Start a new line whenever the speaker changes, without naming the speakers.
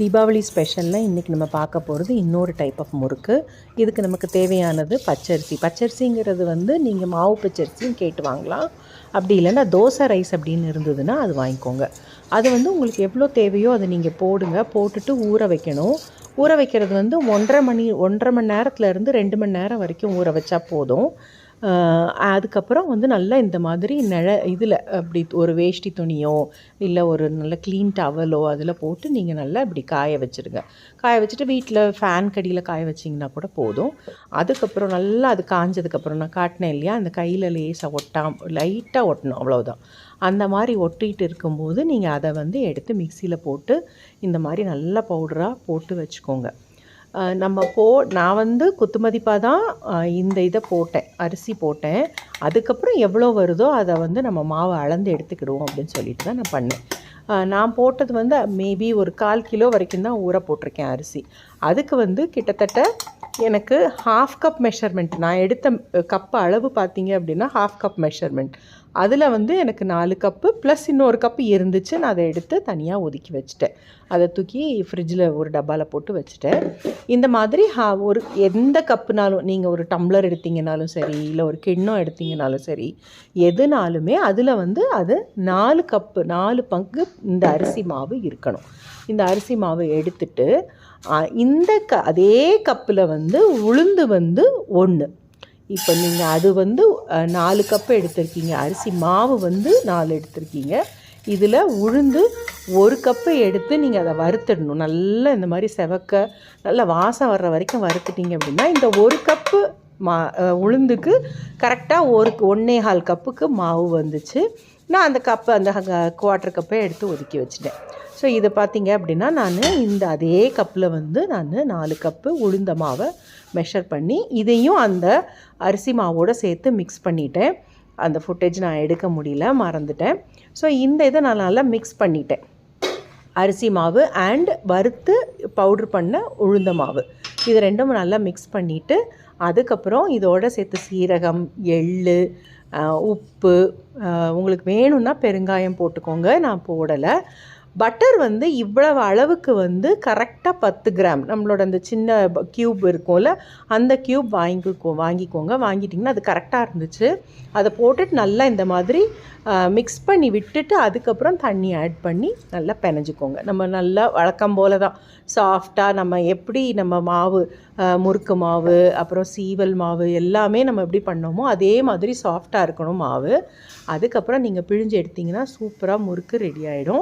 தீபாவளி ஸ்பெஷலில் இன்றைக்கி நம்ம பார்க்க போகிறது இன்னொரு டைப் ஆஃப் முறுக்கு. இதுக்கு நமக்கு தேவையானது பச்சரிசி. பச்சரிசிங்கிறது வந்து நீங்கள் மாவு பச்சரிசியும் கேட்டு வாங்கலாம். அப்படி இல்லைன்னா தோசை ரைஸ் அப்படின்னு இருந்ததுன்னா அது வாங்கிக்கோங்க. அது வந்து உங்களுக்கு எவ்வளோ தேவையோ அதை நீங்கள் போடுங்க. போட்டுட்டு ஊற வைக்கணும். ஊற வைக்கிறது வந்து ஒன்றரை மணி ஒன்றரை மணி நேரத்துலேருந்து ரெண்டு மணி நேரம் வரைக்கும் ஊற வச்சா போதும். அதுக்கப்புறம் வந்து நல்லா இந்த மாதிரி நிழ இதில் அப்படி ஒரு வேஷ்டி துணியோ இல்லை ஒரு நல்ல க்ளீன் டவலோ அதில் போட்டு நீங்கள் நல்லா இப்படி காய வச்சுருங்க. காய வச்சுட்டு வீட்டில் ஃபேன் கடியில் காய வச்சிங்கன்னா கூட போதும். அதுக்கப்புறம் நல்லா அது காஞ்சதுக்கப்புறம் நான் காட்டினேன் இல்லையா அந்த கையில் லேசாக ஒட்டாம் லைட்டாக ஒட்டணும் அவ்வளோதான் அந்த மாதிரி ஒட்டிகிட்டு இருக்கும்போது நீங்கள் அதை வந்து எடுத்து மிக்சியில் போட்டு இந்த மாதிரி நல்லா பவுடராக போட்டு வச்சுக்கோங்க. நம்ம போ நான் வந்து குத்துமதிப்பாக தான் இந்த இதை போட்டேன் அரிசி போட்டேன். அதுக்கப்புறம் எவ்வளோ வருதோ அதை வந்து நம்ம மாவை அளந்து எடுத்துக்கிடுவோம் அப்படின்னு சொல்லிட்டு தான் நான் பண்ணேன். நான் போட்டது வந்து மேபி ஒரு கால் கிலோ வரைக்கும் தான் ஊற போட்டிருக்கேன் அரிசி. அதுக்கு வந்து கிட்டத்தட்ட எனக்கு ஹாஃப் கப் மெஷர்மெண்ட் நான் எடுத்த கப் அளவு பார்த்தீங்க அப்படின்னா ஹாஃப் கப் மெஷர்மெண்ட் அதில் வந்து எனக்கு நாலு கப்பு ப்ளஸ் இன்னொரு கப்பு இருந்துச்சு. நான் அதை எடுத்து தனியாக ஒதுக்கி வச்சுட்டேன். அதை தூக்கி ஃப்ரிட்ஜில் ஒரு டப்பாவில் போட்டு வச்சுட்டேன். இந்த மாதிரி ஹா ஒரு எந்த கப்புனாலும் நீங்கள் ஒரு டம்ளர் எடுத்தீங்கனாலும் சரி இல்லை ஒரு கிண்ணம் எடுத்தீங்கனாலும் சரி எதுனாலுமே அதில் வந்து அது நாலு கப்பு நாலு பங்கு இந்த அரிசி மாவு இருக்கணும். இந்த அரிசி மாவு எடுத்துட்டு இந்த க அதே கப்பில் வந்து உளுந்து வந்து ஒன்று இப்போ நீங்கள் அது வந்து நாலு கப்பு எடுத்திருக்கீங்க. அரிசி மாவு வந்து நாலு எடுத்திருக்கீங்க. இதில் உளுந்து ஒரு கப்பு எடுத்து நீங்கள் அதை வறுத்துடணும். நல்லா இந்த மாதிரி செவக்க நல்லா வாசம் வர்ற வரைக்கும் வறுத்துட்டீங்க அப்படின்னா இந்த ஒரு கப்பு மா உளுந்துக்கு கரெக்டாக ஒரு ஒன்றே கால் கப்புக்கு மாவு வந்துச்சு. நான் அந்த கப்பை அந்த குவார்ட்டர் கப்பை எடுத்து ஒதுக்கி வச்சுட்டேன். ஸோ இதை பார்த்தீங்க அப்படின்னா நான் இந்த அதே கப்பில் வந்து நான் நாலு கப்பு உளுந்த மாவை மெஷர் பண்ணி இதையும் அந்த அரிசி மாவோடு சேர்த்து மிக்ஸ் பண்ணிட்டேன். அந்த ஃபுட்டேஜ் நான் எடுக்க முடியல மறந்துட்டேன். ஸோ இந்த இதை நான் நல்லா மிக்ஸ் பண்ணிட்டேன். அரிசி மாவு அண்ட் வறுத்து பவுட்ரு பண்ண உளுந்த மாவு. இது ரெண்டும் நல்லா மிக்ஸ் பண்ணிவிட்டு அதுக்கப்புறம் இதோட சேர்த்து சீரகம் எள்ளு உப்பு உங்களுக்கு வேணும்னா பெருங்காயம் போட்டுக்கோங்க. நான் போடலை. பட்டர் வந்து இவ்வளவு அளவுக்கு வந்து கரெக்டாக பத்து கிராம் நம்மளோட அந்த சின்ன க்யூப் இருக்கும்ல அந்த க்யூப் வாங்கிக்கோ வாங்கிக்கோங்க. வாங்கிட்டிங்கன்னா அது கரெக்டாக இருந்துச்சு. அதை போட்டுட்டு நல்லா இந்த மாதிரி மிக்ஸ் பண்ணி விட்டுட்டு அதுக்கப்புறம் தண்ணி ஆட் பண்ணி நல்லா பிணைஞ்சிக்கோங்க. நம்ம நல்லா வழக்கம் போல தான் சாஃப்டாக நம்ம எப்படி நம்ம மாவு முறுக்கு மாவு அப்புறம் சீவல் மாவு எல்லாமே நம்ம எப்படி பண்ணோமோ அதே மாதிரி சாஃப்டாக இருக்கணும் மாவு. அதுக்கப்புறம் நீங்கள் பிழிஞ்சு எடுத்திங்கன்னா சூப்பராக முறுக்கு ரெடி ஆகிடும்